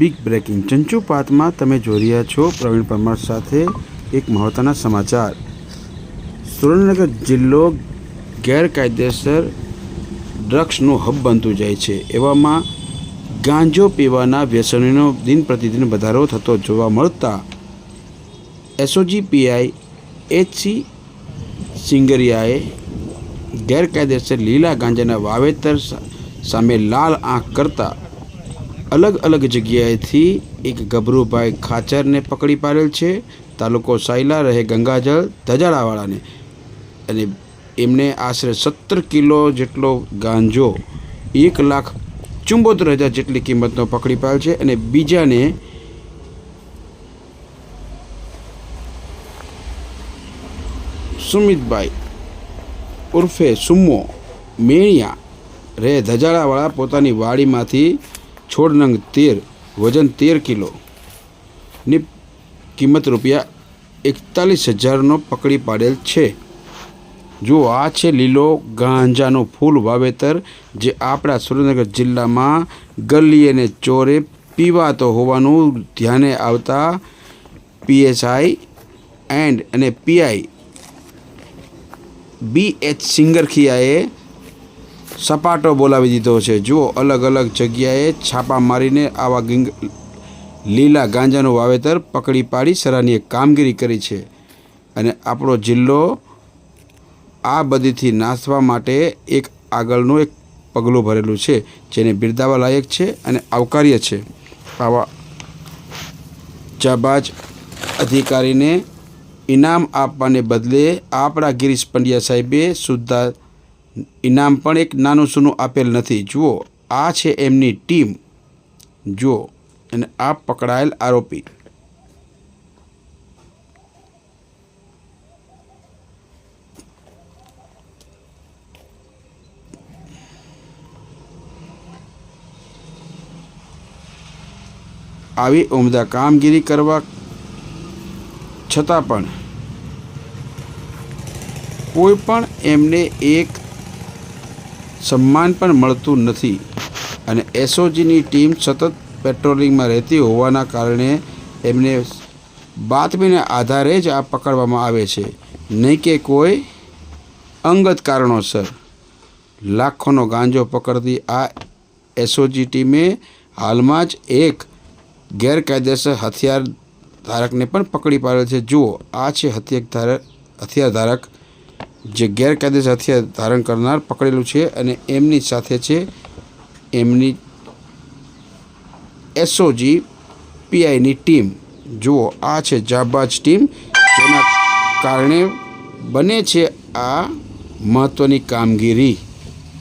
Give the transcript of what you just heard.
Big breaking ચંચુપાતમાં તમે જોઈ રહ્યા છો પ્રવીણ પરમાર સાથે એક મહત્ત્વના સમાચાર. સુરેન્દ્રનગર જિલ્લો ગેરકાયદેસર ડ્રગ્સનું હબ બનતું જાય છે. એવામાં ગાંજો પીવાના વ્યસનીનો દિન પ્રતિદિન વધારો થતો જોવા મળતા એસઓજી પીઆઈ એચસી સિંગરિયાએ ગેરકાયદેસર લીલા ગાંજાના વાવેતર સામે લાલ આંખ કરતા અલગ અલગ જગ્યાએથી એક ગભરુભાઈ ખાચરને પકડી પાડેલ છે. તાલુકો સાયલા રહે ગંગાજળ ધજાડાવાળાને અને એમને આશરે સત્તર કિલો જેટલો ગાંજો, એક લાખ ચુંબોતેર હજાર જેટલી કિંમતનો પકડી પાડેલ છે અને બીજાને સુમિતભાઈ ઉર્ફે સુમો મેણિયા રે ધજાડાવાળા પોતાની વાડીમાંથી છોડ નંગ તેર, વજન તેર કિલો ની કિંમત રૂપિયા એકતાલીસ હજારનો પકડી પાડેલ છે. જો આ છે લીલો ગાંજાનો ફૂલ વાવેતર જે આપણા સુરેન્દ્રનગર જિલ્લામાં ગલી અને ચોરે પીવાતો હોવાનું ધ્યાને આવતા પીએસઆઈ એન્ડ અને પીઆઈ બી એચ સિંગરખિયાએ સપાટો બોલાવી દીધો છે. જુઓ, અલગ અલગ જગ્યાએ છાપા મારીને આવા ગિંગ લીલા ગાંજાનું વાવેતર પકડી પાડી સરાહનીય કામગીરી કરી છે. અને આપણો જિલ્લો આ બધીથી નાસવા માટે એક આગળનું એક પગલું ભરેલું છે, જેને બિરદાવા લાયક છે અને આવકાર્ય છે. આવા જાબાજ અધિકારીને ઇનામ આપવાને બદલે આપણા ગિરીશ પંડ્યા સાહેબે સુદ્ધા ઇનામ પણ એક નાનું સૂનું આપેલ નથી. જુઓ, આ છે એમની ટીમ. જુઓ, અને આ પકડાયેલ આરોપી. આવી ઉમદા કામગીરી કરવા છતાં પણ કોઈ પણ એમને એક સન્માન પણ મળતું નથી અને એસઓજીની ટીમ સતત પેટ્રોલિંગમાં રહેતી હોવાના કારણે એમને બાતમીના આધારે જ આ પકડવામાં આવે છે. નહીં કે કોઈ અંગત કારણોસર. લાખોનો ગાંજો પકડતી આ એસઓજી ટીમે હાલમાં જ એક ગેરકાયદેસર હથિયાર ધારકને પણ પકડી પાડ્યો છે. જુઓ, આ છે હથિયાર ધારક હથિયાર ધારક જે ગેરકાયદેસર હથિયાર ધારણ કરનાર પકડેલું છે અને એમની સાથે છે એમની એસઓજી પીઆઈની ટીમ. જુઓ, આ છે જાબાજ ટીમ, જેના કારણે બને છે આ મહત્ત્વની કામગીરી.